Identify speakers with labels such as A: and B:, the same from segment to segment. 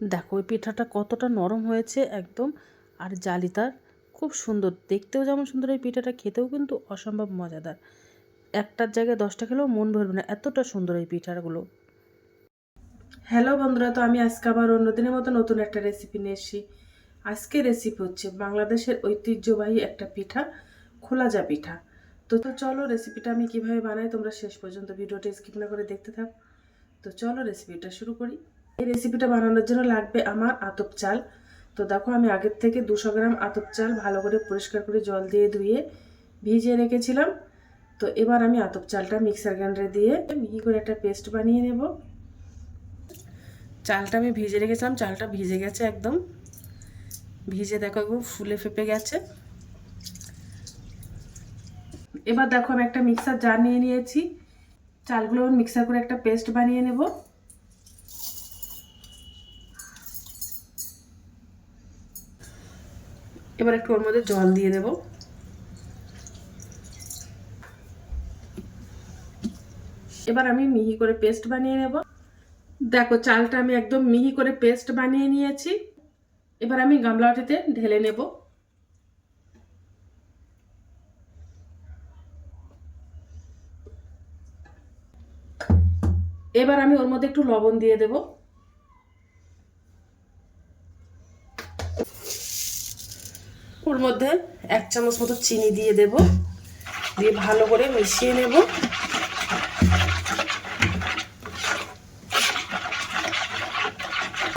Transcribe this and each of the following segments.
A: দেখো ওই পিঠাটা কতটা নরম হয়েছে একদম। আর জালিদার খুব সুন্দর, দেখতেও যেমন সুন্দর এই পিঠাটা, খেতেও কিন্তু অসম্ভব মজাদার। একটার জায়গায় দশটা খেলেও মন ভরবে না, এতটা সুন্দর এই পিঠাগুলো। হ্যালো বন্ধুরা, তো আমি আজকে আবার অন্যদিনের মতো নতুন একটা রেসিপি নিয়ে এসেছি। আজকে রেসিপি হচ্ছে বাংলাদেশের ঐতিহ্যবাহী একটা পিঠা খোলাজা পিঠা। তো তো চলো রেসিপিটা আমি কীভাবে বানাই, তোমরা শেষ পর্যন্ত ভিডিওটা স্কিপ না করে দেখতে থাকো। তো চলো রেসিপিটা শুরু করি। এই রেসিপিটা বানানোর জন্য লাগবে আমার আতপ চাল। তো দেখো, আমি আগের থেকে দুশো গ্রাম আতপ চাল ভালো করে পরিষ্কার করে জল দিয়ে ধুয়ে ভিজিয়ে রেখেছিলাম। তো এবার আমি আতপ চালটা মিক্সার গ্রাইন্ডারে দিয়ে মিহি করে একটা পেস্ট বানিয়ে নেব। চালটা আমি ভিজে রেখেছিলাম, চালটা ভিজে গেছে একদম। ভিজে দেখো একদম ফুলে ফেপে গেছে। এবার দেখো, আমি একটা মিক্সার জার নিয়ে নিয়েছি। চালগুলো মিক্সার করে একটা পেস্ট বানিয়ে নেব। এবার একটু ওর মধ্যে জল দিয়ে দেব। এবার আমি মিহি করে পেস্ট বানিয়ে নেব। দেখো, চালটা আমি একদম মিহি করে পেস্ট বানিয়ে নিয়েছি। এবার আমি গামলাটিতে ঢেলে নেব। এবার আমি ওর মধ্যে একটু লবণ দিয়ে দেব। ওর মধ্যে এক চামচ মতো চিনি দিয়ে দেব। দিয়ে ভালো করে মিশিয়ে নেব।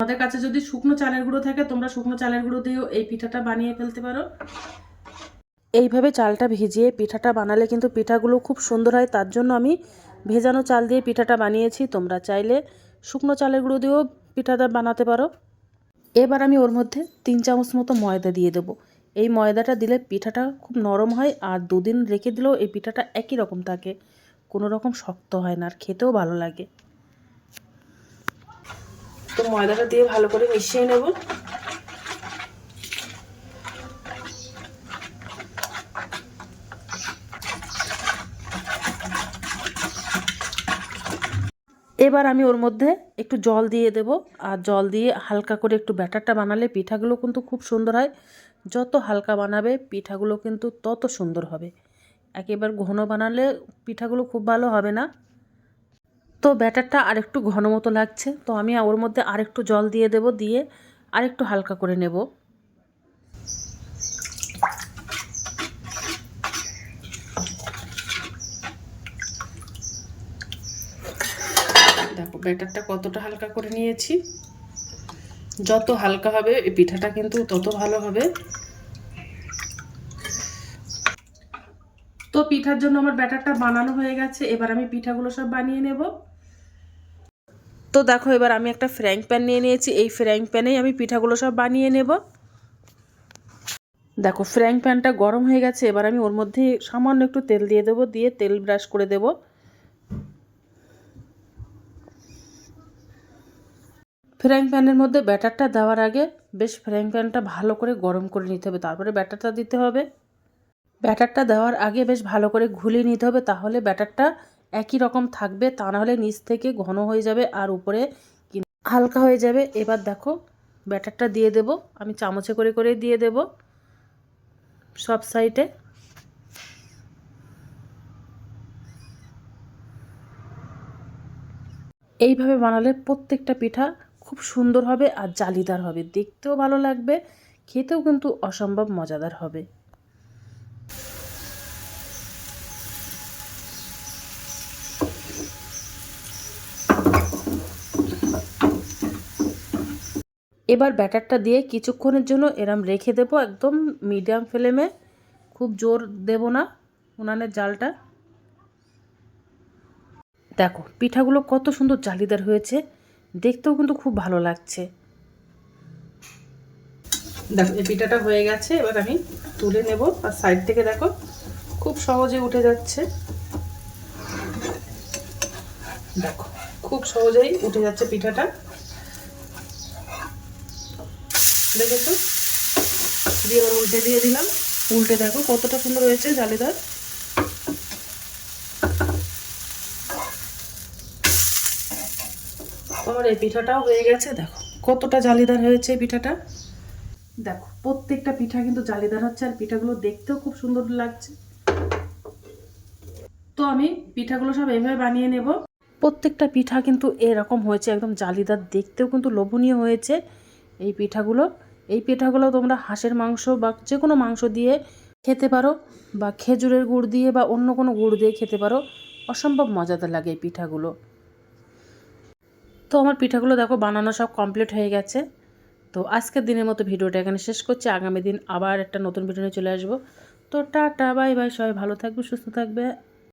A: আমাদের কাছে যদি শুকনো চালের গুঁড়ো থাকে, তোমরা শুকনো চালের গুঁড়ো দিয়েও এই পিঠাটা বানিয়ে ফেলতে পারো। এইভাবে চালটা ভিজিয়ে পিঠাটা বানালে কিন্তু পিঠাগুলো খুব সুন্দর হয়। তার জন্য আমি ভেজানো চাল দিয়ে পিঠাটা বানিয়েছি। তোমরা চাইলে শুকনো চালের গুঁড়ো দিয়েও পিঠাটা বানাতে পারো। এবার আমি ওর মধ্যে তিন চামচ মতো ময়দা দিয়ে দেবো। এই ময়দাটা দিলে পিঠাটা খুব নরম হয় আর দুদিন রেখে দিলেও এই পিঠাটা একই রকম থাকে। কোনো রকম শক্ত হয় না আর খেতেও ভালো লাগে। তো ময়দাটা দিয়ে ভালো করে মিশিয়ে নেব। এবার আমি ওর মধ্যে একটু জল দিয়ে দেব। আর জল দিয়ে হালকা করে একটু ব্যাটারটা বানালে পিঠাগুলো কিন্তু খুব সুন্দর হয়। যত হালকা বানাবে, পিঠাগুলো কিন্তু তত সুন্দর হবে। একেবারে ঘন বানালে পিঠাগুলো খুব ভালো হবে না। তো ব্যাটারটা আরেকটু ঘন মতো লাগছে, তো আমি ওর মধ্যে আরেকটু জল দিয়ে দেব, দিয়ে আরেকটু হালকা করে নেব। দেখো, ব্যাটারটা কতটা হালকা করে নিয়েছি। যত হালকা হবে, এই পিঠাটা কিন্তু তত ভালো হবে। তো পিঠার জন্য আমার ব্যাটারটা বানানো হয়ে গেছে, এবার আমি পিঠাগুলো সব বানিয়ে নেব। তো দেখো, এবার আমি একটা ফ্রাইং প্যান নিয়ে নিয়েছি, এই ফ্রাইং প্যানেই আমি পিঠাগুলো সব বানিয়ে নেব। দেখো, ফ্রাইং প্যানটা গরম হয়ে গেছে, এবার আমি ওর মধ্যে সামান্য একটু তেল দিয়ে দেবো, দিয়ে তেল ব্রাশ করে দেব। ফ্রাইং প্যানের মধ্যে ব্যাটারটা দেওয়ার আগে বেশ ফ্রাইং প্যানটা ভালো করে গরম করে নিতে হবে। তারপরে ব্যাটারটা দিতে হবে। ব্যাটারটা দেওয়ার আগে বেশ ভালো করে ঘুলিয়ে নিতে হবে। তাহলে ব্যাটারটা একই রকম থাকবে। তা নাহলে নিচ থেকে ঘন হয়ে যাবে আর উপরে হালকা হয়ে যাবে। এবার দেখো ব্যাটারটা দিয়ে দেব। আমি চামচে করে করে দিয়ে দেব সব সাইডে। এইভাবে বানালে প্রত্যেকটা পিঠা খুব সুন্দর হবে আর জালিদার হবে। দেখতেও ভালো লাগবে, খেতেও কিন্তু অসম্ভব মজাদার হবে। এবার ব্যাটারটা দিয়ে কিছুক্ষণের জন্য এরম রেখে দেবো একদম মিডিয়াম ফ্লেমে। খুব জোর দেব না উনানের জালটা। দেখো, পিঠাগুলো কত সুন্দর জালিদার হয়েছে। দেখতেও কিন্তু খুব ভালো লাগছে। দেখো, এই পিঠাটা হয়ে গেছে, এবার আমি তুলে নেব। আর সাইড থেকে দেখো, খুব সহজে উঠে যাচ্ছে। দেখো, খুব সহজেই উঠে যাচ্ছে পিঠাটা। দেখেছ? দিয়ে এবার উল্টে দিয়ে দিলাম। উল্টে দেখো কতটা সুন্দর হয়েছে জালিদার। আমার এই পিঠাটাও হয়ে গেছে, দেখো। কতটা জালিদার হয়েছে পিঠাটা। দেখো, প্রত্যেকটা পিঠা কিন্তু জালিদার হচ্ছে, আর পিঠাগুলো দেখতেও খুব সুন্দর লাগছে। তো আমি পিঠাগুলো সব এভাবে বানিয়ে নেব। প্রত্যেকটা পিঠা কিন্তু এরকম হয়েছে, একদম জালিদার, দেখতেও কিন্তু লোভনীয় হয়েছে এই পিঠাগুলো। এই পিঠাগুলো তোমরা হাঁসের মাংস বা যে কোনো মাংস দিয়ে খেতে পারো, বা খেজুরের গুড় দিয়ে বা অন্য কোনো গুড় দিয়ে খেতে পারো। অসম্ভব মজাদার লাগে এই পিঠাগুলো। তো আমার পিঠাগুলো দেখো বানানো সব কমপ্লিট হয়ে গেছে। তো আজকের দিনের মতো ভিডিওটা এখানে শেষ করছি। আগামী দিন আবার একটা নতুন ভিডিও নিয়ে চলে আসব। তো টাটা, বাই বাই, সবাই ভালো থাকবে, সুস্থ থাকবে।